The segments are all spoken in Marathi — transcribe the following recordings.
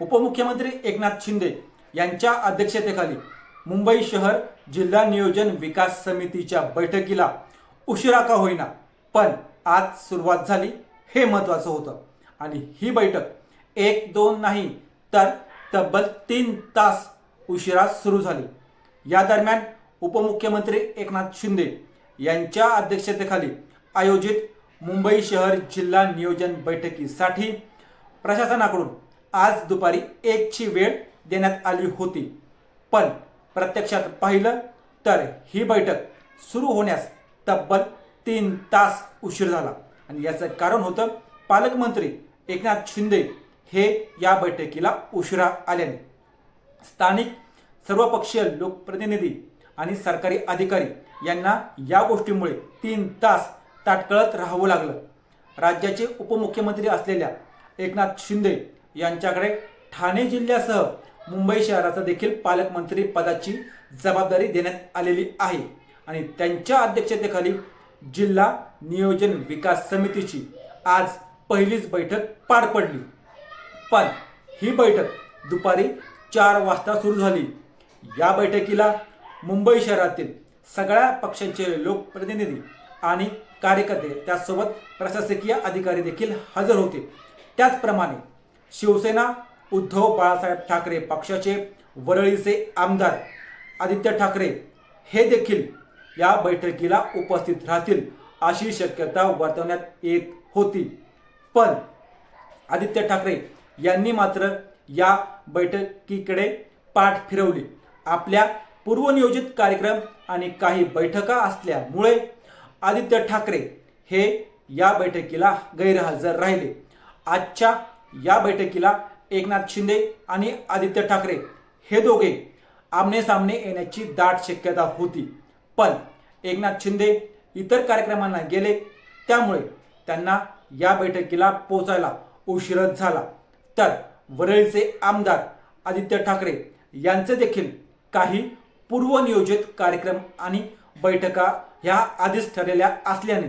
उपमुख्यमंत्री एकनाथ शिंदे यांच्या अध्यक्षतेखाली मुंबई शहर जिल्हा नियोजन विकास समितीच्या बैठकीला उशिरा का होईना पण आज सुरुवात झाली हे महत्त्वाचं होतं. आणि ही बैठक एक दोन नाही तर तब्बल तीन तास उशिरा सुरू झाली. या दरम्यान उपमुख्यमंत्री एकनाथ शिंदे यांच्या अध्यक्षतेखाली आयोजित मुंबई शहर जिल्हा नियोजन बैठकीसाठी प्रशासनाकडून आज दुपारी एकची वेळ देण्यात आली होती. पण प्रत्यक्षात पाहिलं तर ही बैठक सुरू होण्यास तब्बल तीन तास उशीर झाला. आणि याचं कारण होतं पालकमंत्री एकनाथ शिंदे हे या बैठकीला उशिरा आल्याने स्थानिक सर्वपक्षीय लोकप्रतिनिधी आणि सरकारी अधिकारी यांना या गोष्टीमुळे तीन तास ताटकळत राहावं लागलं. राज्याचे उपमुख्यमंत्री असलेल्या एकनाथ शिंदे यांच्याकडे ठाणे जिल्ह्यासह मुंबई शहराचा देखील पालकमंत्री पदाची जबाबदारी देण्यात आलेली आहे. आणि त्यांच्या अध्यक्षतेखाली जिल्हा नियोजन विकास समितीची आज पहिलीच बैठक पार पडली. पण ही बैठक दुपारी चार वाजता सुरू झाली. या बैठकीला मुंबई शहरातील सगळ्या पक्षांचे लोकप्रतिनिधी आणि कार्यकर्ते त्याचसोबत प्रशासकीय अधिकारी देखील हजर होते. त्याचप्रमाणे शिवसेना उद्धव बाळासाहेब ठाकरे पक्षाचे वरळीचे आमदार आदित्य ठाकरे हे देखील या बैठकीला उपस्थित राहतील अशी शक्यता वर्तवण्यात येत होती. पण आदित्य ठाकरे यांनी मात्र या बैठकीकडे पाठ फिरवली. आपल्या पूर्वनियोजित कार्यक्रम आणि काही बैठका असल्यामुळे आदित्य ठाकरे हे या बैठकीला गैरहजर राहिले. आजच्या या बैठकीला एकनाथ शिंदे आणि आदित्य ठाकरे हे दोघे आमने सामने येण्याची दाट शक्यता होती. पण एकनाथ शिंदे इतर कार्यक्रमांना गेले त्यामुळे त्यांना या बैठकीला पोचायला उशीरच झाला. तर वरळीचे आमदार आदित्य ठाकरे यांचे देखील काही पूर्वनियोजित कार्यक्रम आणि बैठका ह्या आधीच ठरलेल्या असल्याने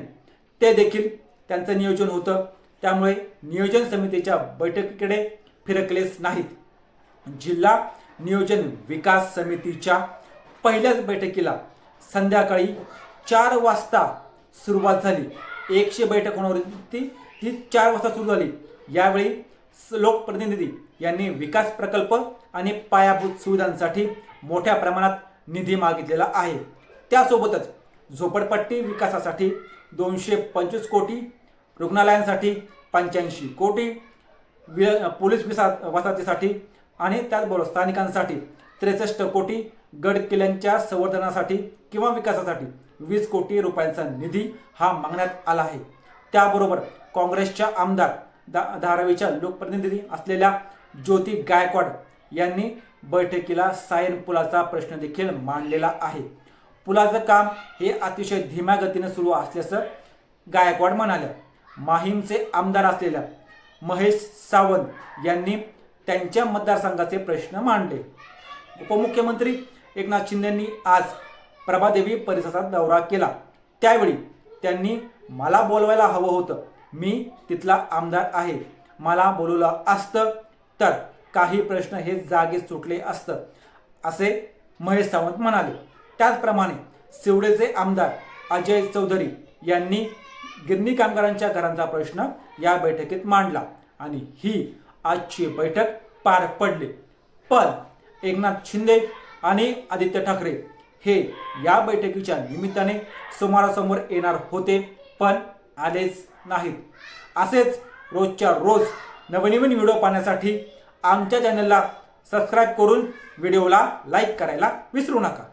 ते देखील त्यांचं नियोजन होतं. त्यामुळे नियोजन समितीच्या बैठकीकडे फिरकलेच नाहीत. जिल्हा नियोजन विकास समितीच्या पहिल्याच बैठकीला संध्याकाळी चार वाजता सुरुवात झाली. एकशे बैठक होणार होती. ती चार वाजता सुरू झाली. यावेळी लोकप्रतिनिधी यांनी विकास प्रकल्प आणि पायाभूत सुविधांसाठी मोठ्या प्रमाणात निधी मागितलेला आहे. त्यासोबतच झोपडपट्टी विकासासाठी दोनशे पंचवीस कोटी रुग्णालयांसाठी पंच्याऐंशी कोटी वि पोलीस विसा वसाहतीसाठी आणि त्याचबरोबर स्थानिकांसाठी त्रेसष्ट कोटी गड किल्ल्यांच्या संवर्धनासाठी किंवा विकासासाठी वीस कोटी रुपयांचा निधी हा मागण्यात आला आहे. त्याबरोबर काँग्रेसच्या आमदार दा धारावीच्या लोकप्रतिनिधी असलेल्या ज्योती गायकवाड यांनी बैठकीला सायन पुलाचा प्रश्न देखील मांडलेला आहे. पुलाचं काम हे अतिशय धीम्या गतीने सुरू असल्याचं गायकवाड म्हणाल्या. माहीमचे आमदार असलेल्या महेश सावंत यांनी त्यांच्या मतदारसंघाचे प्रश्न मांडले. उपमुख्यमंत्री एकनाथ शिंदेंनी आज प्रभादेवी परिसराचा दौरा केला. त्यावेळी त्यांनी मला बोलवायला हवं होतं. मी तिथला आमदार आहे. मला बोलवलं असतं. तर काही प्रश्न हे जागेत सुटले असतं असे महेश सावंत म्हणाले. त्याचप्रमाणे सिवडेचे आमदार अजय चौधरी यांनी गिरणी कामगारांच्या घरांचा प्रश्न या बैठकीत मांडला आणि ही आजची बैठक पार पडली. पण एकनाथ शिंदे आणि आदित्य ठाकरे हे या बैठकीच्या निमित्ताने समोरासमोर येणार होते पण आलेच नाहीत. असेच रोजच्या रोज नवनवीन व्हिडिओ पाहण्यासाठी आमच्या चॅनलला सबस्क्राईब करून व्हिडिओला लाईक करायला विसरू नका.